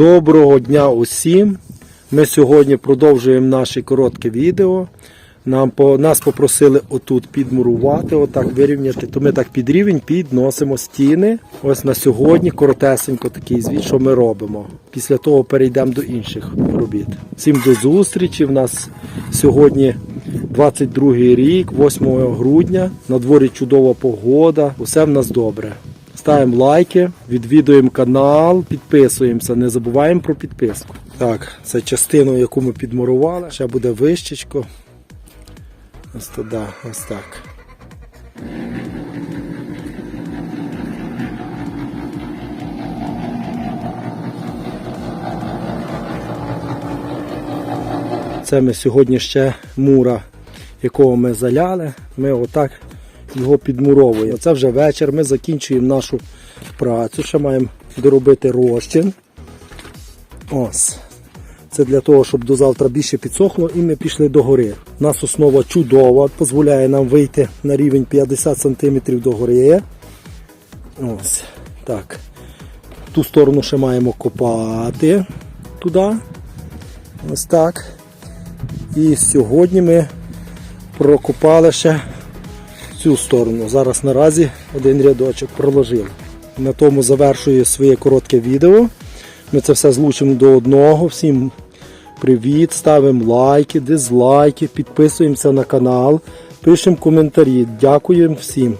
Доброго дня усім! Ми сьогодні продовжуємо наше коротке відео. Нам по, нас попросили отут підмурувати, отак вирівняти, то ми так під рівень підносимо стіни. Ось на сьогодні коротесенько такий звіт, що ми робимо. Після того перейдемо до інших робіт. Всім до зустрічі. В нас сьогодні 22 рік, 8 грудня. На дворі чудова погода. Усе в нас добре. Ставимо лайки, відвідуємо канал, підписуємося, не забуваємо про підписку. Так, це частину, яку ми підмурували. Ще буде вищечко. Ось туди, ось так. Це ми сьогодні ще мура, якого ми заляли. Ми отак його підмуровуємо. Це вже вечір. Ми закінчуємо нашу працю. Ще маємо доробити розчин. Ось. Це для того, щоб до завтра більше підсохло і ми пішли до гори. У нас основа чудова, дозволяє нам вийти на рівень 50 см до гори. Ось. Так. Ту сторону ще маємо копати туди. Ось так. І сьогодні ми прокопали ще цю сторону. Зараз наразі один рядочок проложили. На тому завершую своє коротке відео. Ми це все злучимо до одного. Всім привіт, ставимо лайки, дизлайки, підписуємося на канал, пишемо коментарі. Дякуємо всім.